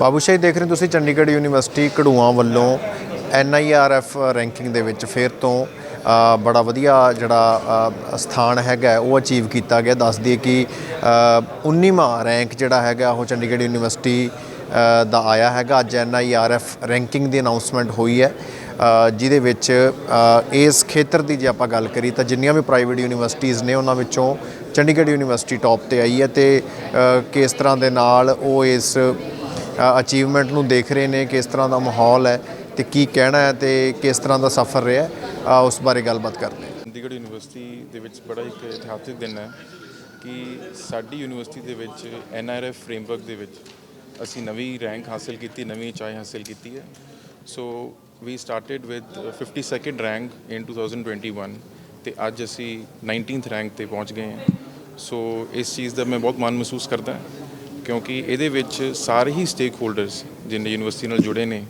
ਬਾਬੂਸ਼ਾਹੀ ਦੇਖ ਰਹੇ ਹੋ ਤੁਸੀਂ ਚੰਡੀਗੜ੍ਹ ਯੂਨੀਵਰਸਿਟੀ ਕਢੂਆਂ ਵੱਲੋਂ ਐਨਆਈਆਰਐਫ ਰੈਂਕਿੰਗ ਦੇ ਵਿੱਚ ਫਿਰ ਤੋਂ ਬੜਾ ਵਧੀਆ ਜਿਹੜਾ ਸਥਾਨ ਹੈਗਾ ਉਹ ਅਚੀਵ ਕੀਤਾ ਗਿਆ। ਦੱਸ ਦਈਏ ਕਿ ਅ, 19ਵਾਂ ਰੈਂਕ ਜਿਹੜਾ ਹੈਗਾ ਉਹ ਚੰਡੀਗੜ੍ਹ ਯੂਨੀਵਰਸਿਟੀ ਦਾ ਆਇਆ ਹੈਗਾ। ਅੱਜ ਐਨਆਈਆਰਐਫ ਰੈਂਕਿੰਗ ਦੀ ਅਨਾਉਂਸਮੈਂਟ ਹੋਈ ਹੈ। ਜਿਹਦੇ ਵਿੱਚ ਇਸ ਖੇਤਰ ਦੀ ਜੇ ਆਪਾਂ ਗੱਲ ਕਰੀ ਤਾਂ ਜਿੰਨੀਆਂ ਵੀ ਪ੍ਰਾਈਵੇਟ ਯੂਨੀਵਰਸਿਟੀਆਂ ਨੇ ਉਹਨਾਂ ਵਿੱਚੋਂ ਚੰਡੀਗੜ੍ਹ ਯੂਨੀਵਰਸਿਟੀ ਟੌਪ ਤੇ ਆਈ ਹੈ ਤੇ ਕਿਸ ਤਰ੍ਹਾਂ ਦੇ ਨਾਲ ਉਹ ਇਸ ਅਚੀਵਮੈਂਟ ਨੂੰ ਦੇਖ ਰਹੇ ਨੇ ਕਿਸ ਤਰ੍ਹਾਂ ਦਾ ਮਾਹੌਲ ਹੈ ਤੇ ਕੀ ਕਹਿਣਾ ਹੈ ਤੇ ਕਿਸ ਤਰ੍ਹਾਂ ਦਾ ਸਫ਼ਰ ਰਿਹਾ ਹੈ, ਉਸ ਬਾਰੇ ਗੱਲਬਾਤ ਕਰਦੇ ਹਾਂ। ਚੰਡੀਗੜ੍ਹ ਯੂਨੀਵਰਸਿਟੀ ਦੇ ਵਿੱਚ ਬੜਾ ਇੱਕ ਇਤਿਹਾਸਿਕ ਦਿਨ ਹੈ ਕਿ ਸਾਡੀ ਯੂਨੀਵਰਸਿਟੀ ਦੇ ਵਿੱਚ ਐਨਆਰਐਫ ਫਰੇਮਵਰਕ ਦੇ ਵਿੱਚ ਅਸੀਂ ਨਵੀਂ ਰੈਂਕ ਹਾਸਲ ਕੀਤੀ ਨਵੀਂ ਚਾਹ ਹਾਸਲ ਕੀਤੀ ਹੈ। So we started with 52nd rank in 2021 ਤੇ ਅੱਜ ਅਸੀਂ 19th ਰੈਂਕ ਤੇ ਪਹੁੰਚ ਗਏ ਹਾਂ। ਸੋ ਇਸ ਚੀਜ਼ ਦਾ ਮੈਂ ਬਹੁਤ ਮਾਣ ਮਹਿਸੂਸ ਕਰਦਾ ਕਿਉਂਕਿ ਇਹਦੇ ਵਿੱਚ ਸਾਰੇ ਹੀ ਸਟੇਕ ਹੋਲਡਰਸ ਜਿੰਨੇ ਯੂਨੀਵਰਸਿਟੀ ਨਾਲ ਜੁੜੇ ਨੇ,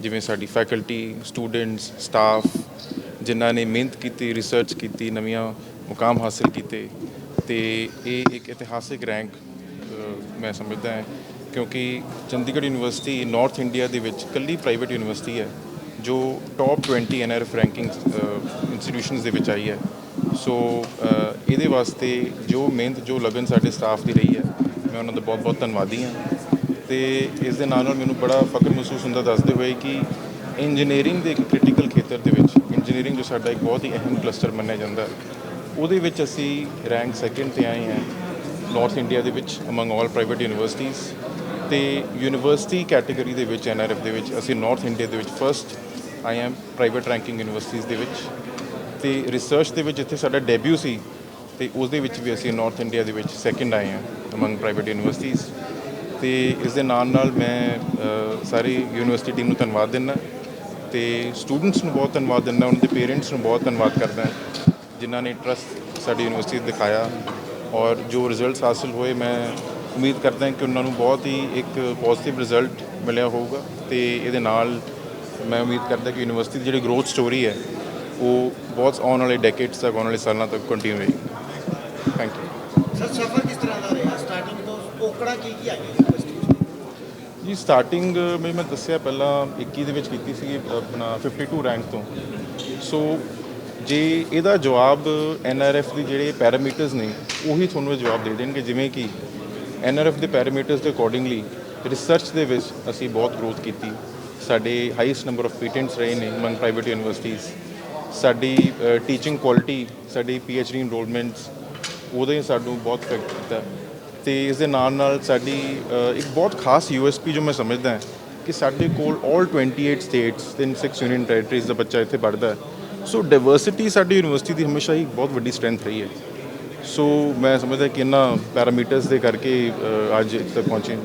ਜਿਵੇਂ ਸਾਡੀ ਫੈਕਲਟੀ ਸਟੂਡੈਂਟਸ ਸਟਾਫ ਜਿਨ੍ਹਾਂ ਨੇ ਮਿਹਨਤ ਕੀਤੀ ਰਿਸਰਚ ਕੀਤੀ, ਨਵੀਆਂ ਮੁਕਾਮ ਹਾਸਲ ਕੀਤੇ, ਤੇ ਇਹ ਇੱਕ ਇਤਿਹਾਸਿਕ ਰੈਂਕ ਮੈਂ ਸਮਝਦਾ ਹਾਂ, ਕਿਉਂਕਿ ਚੰਡੀਗੜ੍ਹ ਯੂਨੀਵਰਸਿਟੀ ਨਾਰਥ ਇੰਡੀਆ ਦੇ ਵਿੱਚ ਇਕੱਲੀ ਪ੍ਰਾਈਵੇਟ ਯੂਨੀਵਰਸਿਟੀ ਹੈ, ਜੋ ਟੌਪ 20 ਐਨਆਰਐਫ ਰੈਂਕਿੰਗ ਇੰਸਟੀਟਿਊਸ਼ਨਸ ਦੇ ਵਿੱਚ ਆਈ ਹੈ। ਸੋ ਇਹਦੇ ਵਾਸਤੇ ਜੋ ਮਿਹਨਤ, ਜੋ ਲਗਨ ਸਾਡੇ ਸਟਾਫ ਦੀ ਰਹੀ ਹੈ ਮੈਂ ਉਹਨਾਂ ਦਾ ਬਹੁਤ ਬਹੁਤ ਧੰਨਵਾਦੀ ਹਾਂ ਤੇ ਇਸ ਦੇ ਨਾਲ ਨਾਲ ਮੈਨੂੰ ਬੜਾ ਫਖਰ ਮਹਿਸੂਸ ਹੁੰਦਾ ਦੱਸਦੇ ਹੋਏ ਕਿ ਇੰਜੀਨੀਅਰਿੰਗ ਦੇ ਇੱਕ ਕ੍ਰਿਟੀਕਲ ਖੇਤਰ ਦੇ ਵਿੱਚ ਇੰਜੀਨੀਅਰਿੰਗ ਜੋ ਸਾਡਾ ਇੱਕ ਬਹੁਤ ਹੀ ਅਹਿਮ ਕਲਸਟਰ ਮੰਨਿਆ ਜਾਂਦਾ ਉਹਦੇ ਵਿੱਚ ਅਸੀਂ ਰੈਂਕ ਸੈਕਿੰਡ ਤੇ ਆਏ ਹਾਂ ਨਾਰਥ ਇੰਡੀਆ ਦੇ ਵਿੱਚ ਅਮੰਗ ਆਲ ਪ੍ਰਾਈਵੇਟ ਯੂਨੀਵਰਸਿਟੀਜ਼ ਤੇ ਯੂਨੀਵਰਸਿਟੀ ਕੈਟਾਗਰੀ ਦੇ ਵਿੱਚ ਐਨਆਰਐਫ ਦੇ ਵਿੱਚ ਅਸੀਂ ਨਾਰਥ ਇੰਡੀਆ ਦੇ ਵਿੱਚ first I am private ranking universities ਦੇ ਵਿੱਚ ਤੇ ਰਿਸਰਚ ਦੇ ਵਿੱਚ ਜਿੱਥੇ ਸਾਡਾ ਡੈਬਿਊ ਸੀ ਤੇ ਉਸ ਦੇ ਵਿੱਚ ਵੀ ਅਸੀਂ ਨਾਰਥ ਇੰਡੀਆ ਦੇ ਵਿੱਚ ਸੈਕਿੰਡ ਆਏ ਹਾਂ ਅਮੰਗ ਪ੍ਰਾਈਵੇਟ ਯੂਨੀਵਰਸਿਟੀਜ਼ ਤੇ ਇਸ ਦੇ ਨਾਲ ਨਾਲ ਮੈਂ ਸਾਰੀ ਯੂਨੀਵਰਸਿਟੀ ਟੀਮ ਨੂੰ ਧੰਨਵਾਦ ਦਿੰਦਾ ਤੇ ਸਟੂਡੈਂਟਸ ਨੂੰ ਬਹੁਤ ਧੰਨਵਾਦ ਦਿੰਦਾ, ਉਹਨਾਂ ਦੇ ਪੇਰੈਂਟਸ ਨੂੰ ਬਹੁਤ ਧੰਨਵਾਦ ਕਰਦਾ, ਜਿਨ੍ਹਾਂ ਨੇ ਟਰਸਟ ਸਾਡੀ ਯੂਨੀਵਰਸਿਟੀ 'ਤੇ ਦਿਖਾਇਆ ਔਰ ਜੋ ਰਿਜ਼ਲਟਸ ਹਾਸਲ ਹੋਏ, ਮੈਂ ਉਮੀਦ ਕਰਦਾ ਕਿ ਉਹਨਾਂ ਨੂੰ ਬਹੁਤ ਹੀ ਇੱਕ ਪੋਜ਼ਿਟਿਵ ਰਿਜ਼ਲਟ ਮਿਲਿਆ ਹੋਊਗਾ ਤੇ ਇਹਦੇ ਨਾਲ ਮੈਂ ਉਮੀਦ ਕਰਦਾ ਕਿ ਯੂਨੀਵਰਸਿਟੀ ਦੀ ਜਿਹੜੀ ਗਰੋਥ ਸਟੋਰੀ ਹੈ, ਉਹ ਬਹੁਤ ਆਉਣ ਵਾਲੇ ਡੈਕੇਡਸ ਤੱਕ, ਆਉਣ ਵਾਲੇ ਸਾਲਾਂ ਤੱਕ ਕੰਟੀਨਿਊ ਰਹੇਗੀ। ਥੈਂਕ ਯੂ ਸਰ ਸਫਰ ਕਿਸ ਤਰ੍ਹਾਂ ਦਾ ਰਿਹਾ? ਸਟਾਰਟਿੰਗ ਤੋਂ ਔਕੜਾ ਕੀ ਕੀ ਆਈ ਯੂਨੀਵਰਸਿਟੀ ਵਿੱਚ? ਜੀ ਸਟਾਰਟਿੰਗ ਮੈਂ ਮੈਂ ਦੱਸਿਆ ਪਹਿਲਾਂ 21 ਦੇ ਵਿੱਚ ਕੀਤੀ ਸੀ ਆਪਣਾ 52 ਰੈਂਕ ਤੋਂ। ਸੋ ਜੇ ਇਹਦਾ ਜਵਾਬ ਐਨਆਰਐਫ ਦੇ ਜਿਹੜੇ ਪੈਰਾਮੀਟਰਸ ਨੇ ਉਹੀ ਤੁਹਾਨੂੰ ਜਵਾਬ ਦੇ ਦੇਣਗੇ। ਜਿਵੇਂ ਕਿ ਐਨਆਰਐਫ ਦੇ ਪੈਰਾਮੀਟਰਸ ਦੇ ਅਕੋਰਡਿੰਗਲੀ ਰਿਸਰਚ ਦੇ ਵਿੱਚ ਅਸੀਂ ਬਹੁਤ ਗਰੋਥ ਕੀਤੀ। ਸਾਡੇ ਹਾਈਐਸਟ ਨੰਬਰ ਆਫ ਪੇਟੈਂਟਸ ਰਹੇ ਨੇ ਅਮੰਗ ਪ੍ਰਾਈਵੇਟ ਯੂਨੀਵਰਸਿਟੀਜ਼ ਸਾਡੀ ਟੀਚਿੰਗ ਕੁਆਲਿਟੀ ਸਾਡੀ ਡੀ ਇਨਰੋਲਮੈਂਟਸ ਉਹਦੇ ਸਾਨੂੰ ਬਹੁਤ ਇਫੈਕਟ ਕੀਤਾ। ਤੇ ਇਸ ਦੇ ਨਾਲ ਨਾਲ ਸਾਡੀ ਇੱਕ ਬਹੁਤ ਖਾਸ ਯੂਐਸਪੀ ਜੋ ਮੈਂ ਸਮਝਦਾ ਹਾਂ ਕਿ ਸਾਡੇ ਕੋਲ 올28 ਸਟੇਟਸ ਤੇ 6 ਯੂਨੀਅਨ ਟੈਰੀਟਰੀਜ਼ ਦਾ ਬੱਚਾ ਇੱਥੇ ਪੜ੍ਹਦਾ ਸੋ ਡਾਈਵਰਸਿਟੀ ਸਾਡੀ ਯੂਨੀਵਰਸਿਟੀ ਦੀ ਹਮੇਸ਼ਾ ਹੀ ਬਹੁਤ ਵੱਡੀ ਸਟਰੈਂਥ ਰਹੀ ਹੈ। ਸੋ ਮੈਂ ਸਮਝਦਾ ਕਿ ਇਹਨਾਂ ਪੈਰਾਮੀਟਰਸ ਦੇ ਕਰਕੇ ਅੱਜ ਇੱਥੇ ਤੱਕ ਪਹੁੰਚੇ ਹਾਂ।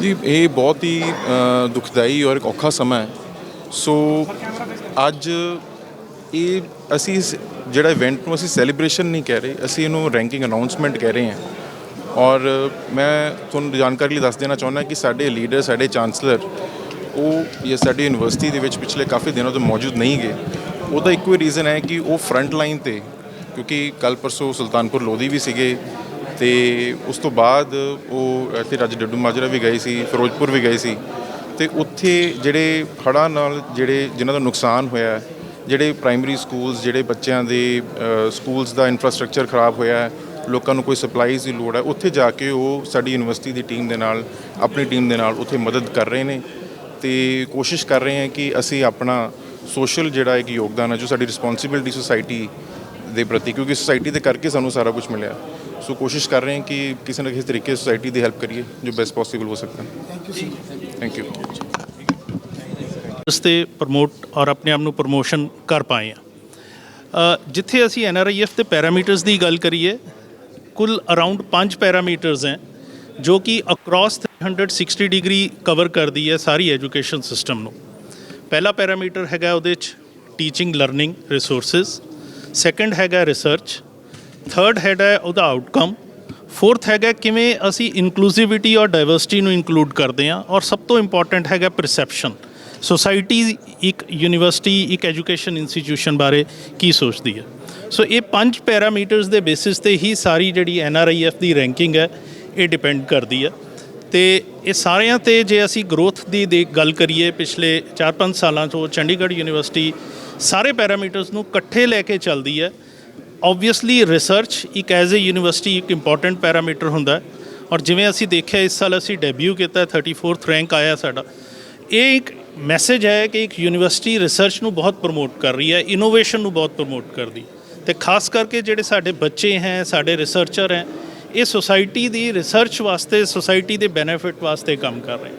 ਜੀ, ਇਹ ਬਹੁਤ ਹੀ ਦੁਖਦਾਈ ਔਰ ਇੱਕ ਔਖਾ ਸਮਾਂ ਹੈ। ਸੋ ਅੱਜ ਇਹ ਅਸੀਂ ਇਸ ਜਿਹੜਾ ਇਵੈਂਟ ਨੂੰ ਅਸੀਂ ਸੈਲੀਬ੍ਰੇਸ਼ਨ ਨਹੀਂ ਕਹਿ ਰਹੇ, ਅਸੀਂ ਇਹਨੂੰ ਰੈਂਕਿੰਗ ਅਨਾਉਂਸਮੈਂਟ ਕਹਿ ਰਹੇ ਹਾਂ। ਔਰ ਮੈਂ ਤੁਹਾਨੂੰ ਜਾਣਕਾਰੀ ਲਈ ਦੱਸ ਦੇਣਾ ਚਾਹੁੰਦਾ ਕਿ ਸਾਡੇ ਲੀਡਰ ਸਾਡੇ ਚਾਂਸਲਰ ਉਹ ਇਹ ਸਾਡੀ ਯੂਨੀਵਰਸਿਟੀ ਦੇ ਵਿੱਚ ਪਿਛਲੇ ਕਾਫੀ ਦਿਨਾਂ ਤੋਂ ਮੌਜੂਦ ਨਹੀਂ ਗਏ। ਉਹਦਾ ਇੱਕੋ ਹੀ ਰੀਜ਼ਨ ਹੈ ਕਿ ਉਹ ਫਰੰਟ ਲਾਈਨ ਤੇ, ਕਿਉਂਕਿ ਕੱਲ ਪਰਸੋਂ ਸੁਲਤਾਨਪੁਰ ਲੋਧੀ ਵੀ ਸੀਗੇ ਤੇ ਉਸ ਤੋਂ ਬਾਅਦ ਉਹ ਇੱਥੇ ਰਾਜ ਡੱਡੂ ਮਾਜਰਾ ਵੀ ਗਏ ਸੀ, ਫਿਰੋਜ਼ਪੁਰ ਵੀ ਗਏ ਸੀ। ਤੇ ਉੱਥੇ ਜਿਹੜੇ ਹੜ੍ਹਾਂ ਨਾਲ ਜਿਹੜੇ ਜਿਨ੍ਹਾਂ ਦਾ ਨੁਕਸਾਨ ਹੋਇਆ ਜਿਹੜੇ ਪ੍ਰਾਇਮਰੀ ਸਕੂਲਸ ਜਿਹੜੇ ਬੱਚਿਆਂ ਦੇ ਸਕੂਲਸ ਦਾ ਇਨਫਰਾਸਟ੍ਰਕਚਰ ਖਰਾਬ ਹੋਇਆ ਹੈ, ਲੋਕਾਂ ਨੂੰ ਕੋਈ ਸਪਲਾਈਜ਼ ਦੀ ਲੋੜ ਹੈ, ਉੱਥੇ ਜਾ ਕੇ ਉਹ ਸਾਡੀ ਯੂਨੀਵਰਸਿਟੀ ਦੀ ਟੀਮ ਦੇ ਨਾਲ, ਆਪਣੀ ਟੀਮ ਦੇ ਨਾਲ ਉੱਥੇ ਮਦਦ ਕਰ ਰਹੇ ਨੇ ਤੇ ਕੋਸ਼ਿਸ਼ ਕਰ ਰਹੇ ਹਾਂ ਕਿ ਅਸੀਂ ਆਪਣਾ ਸੋਸ਼ਲ ਜਿਹੜਾ ਇੱਕ ਯੋਗਦਾਨ ਹੈ, ਜੋ ਸਾਡੀ ਰਿਸਪੌਂਸਿਬਿਲਟੀ ਸੁਸਾਇਟੀ ਦੇ ਪ੍ਰਤੀ, ਕਿਉਂਕਿ ਸੁਸਾਇਟੀ ਦੇ ਕਰਕੇ ਸਾਨੂੰ ਸਾਰਾ ਕੁਝ ਮਿਲਿਆ। ਸੋ ਕੋਸ਼ਿਸ਼ ਕਰ ਰਹੇ ਹਾਂ ਕਿ ਕਿਸੇ ਨਾ ਕਿਸੇ ਤਰੀਕੇ ਸੁਸਾਇਟੀ ਦੀ ਹੈਲਪ ਕਰੀਏ ਜੋ ਬੈਸਟ ਪੋਸੀਬਲ ਹੋ ਸਕਦਾ। ਥੈਂਕ ਯੂ ਥੈਂਕ ਯੂ ਇਸ ਤੇ ਪ੍ਰਮੋਟ ਔਰ ਆਪਣੇ ਆਪ ਨੂੰ ਪ੍ਰਮੋਸ਼ਨ ਕਰ ਪਾਏ ਆ ਅ, ਜਿੱਥੇ ਅਸੀਂ ਐਨਆਰਆਈਐਫ ਦੇ ਪੈਰਾਮੀਟਰਸ ਦੀ ਗੱਲ ਕਰੀਏ ਕੁੱਲ ਅਰਾਊਂਡ 5 ਪੈਰਾਮੀਟਰਸ ਹੈ ਜੋ ਕਿ ਅਕ੍ਰੋਸ 360 ਡਿਗਰੀ ਕਵਰ ਕਰਦੀ ਹੈ ਸਾਰੀ ਐਜੂਕੇਸ਼ਨ ਸਿਸਟਮ ਨੂੰ। ਪਹਿਲਾ ਪੈਰਾਮੀਟਰ ਹੈਗਾ ਉਹਦੇ ਚ ਟੀਚਿੰਗ ਲਰਨਿੰਗ ਰਿਸੋਰਸਸ ਸੈਕੰਡ ਹੈਗਾ ਰਿਸਰਚ ਥਰਡ ਹੈਗਾ ਉਹਦਾ ਆਊਟਕਮ ਫੋਰਥ ਹੈਗਾ ਕਿਵੇਂ ਅਸੀਂ ਇਨਕਲੂਸਿਵਿਟੀ ਔਰ ਡਾਈਵਰਸਿਟੀ ਨੂੰ ਇਨਕਲੂਡ ਕਰਦੇ ਹਾਂ ਔਰ ਸਭ ਤੋਂ ਇੰਪੋਰਟੈਂਟ ਹੈਗਾ ਪਰਸੈਪਸ਼ਨ ਸੋਸਾਇਟੀ ਇੱਕ ਯੂਨੀਵਰਸਿਟੀ ਇੱਕ ਐਜੂਕੇਸ਼ਨ ਇੰਸਟੀਟਿਊਸ਼ਨ ਬਾਰੇ ਕੀ ਸੋਚਦੀ ਹੈ। ਸੋ ਇਹ ਪੰਜ ਪੈਰਾਮੀਟਰਸ ਦੇ ਬੇਸਿਸ ਤੇ ਹੀ ਸਾਰੀ ਜਿਹੜੀ ਐੱਨ ਆਰ ਆਈ ਐਨਆਰਆਈਐਫ ਦੀ ਰੈਂਕਿੰਗ ਹੈ, ਇਹ ਡਿਪੈਂਡ ਕਰਦੀ ਹੈ। ਤੇ ਇਹ ਸਾਰਿਆਂ ਤੇ ਜੇ ਅਸੀਂ ਗਰੋਥ ਦੀ ਦੇ ਗੱਲ ਕਰੀਏ, ਪਿਛਲੇ 4-5 ਸਾਲਾਂ ਤੋਂ ਚੰਡੀਗੜ੍ਹ ਯੂਨੀਵਰਸਿਟੀ ਸਾਰੇ ਪੈਰਾਮੀਟਰਸ ਨੂੰ ਇਕੱਠੇ ਲੈ ਕੇ ਚੱਲਦੀ ਹੈ। ਆਬਵੀਅਸਲੀ ਰਿਸਰਚ ਇੱਕ ਐਜ਼ ਅ ਯੂਨੀਵਰਸਿਟੀ ਇੱਕ ਇੰਪੋਰਟੈਂਟ ਪੈਰਾਮੀਟਰ ਹੁੰਦਾ ਔਰ ਜਿਵੇਂ ਅਸੀਂ ਦੇਖਿਆ ਇਸ ਸਾਲ ਅਸੀਂ ਡੈਬਿਊ ਕੀਤਾ 34th ਰੈਂਕ ਆਇਆ ਸਾਡਾ। ਇਹ ਇੱਕ ਮੈਸੇਜ ਹੈ ਕਿ ਇੱਕ ਯੂਨੀਵਰਸਿਟੀ ਰਿਸਰਚ ਨੂੰ ਬਹੁਤ ਪ੍ਰਮੋਟ ਕਰ ਰਹੀ ਹੈ ਇਨੋਵੇਸ਼ਨ ਨੂੰ ਬਹੁਤ ਪ੍ਰਮੋਟ ਕਰਦੀ ਤੇ ਖਾਸ ਕਰਕੇ ਜਿਹੜੇ ਸਾਡੇ ਬੱਚੇ ਹੈ, ਸਾਡੇ ਰਿਸਰਚਰ ਹੈ, ਇਹ ਸੋਸਾਇਟੀ ਦੀ ਰਿਸਰਚ ਵਾਸਤੇ ਸੋਸਾਇਟੀ ਦੇ ਬੈਨੀਫਿਟ ਵਾਸਤੇ ਕੰਮ ਕਰ ਰਹੇ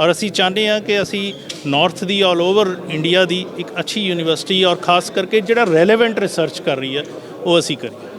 ਔਰ ਅਸੀਂ ਚਾਹੁੰਦੇ ਹਾਂ ਕਿ ਅਸੀਂ ਨਾਰਥ ਦੀ ਆਲ ਓਵਰ ਇੰਡੀਆ ਦੀ ਇੱਕ ਅੱਛੀ ਯੂਨੀਵਰਸਿਟੀ ਔਰ ਖਾਸ ਕਰਕੇ ਜਿਹੜਾ ਰੈਲੇਵੈਂਟ ਰਿਸਰਚ ਕਰ ਰਹੀ ਹੈ ਉਹ ਅਸੀਂ ਕਰੀਏ।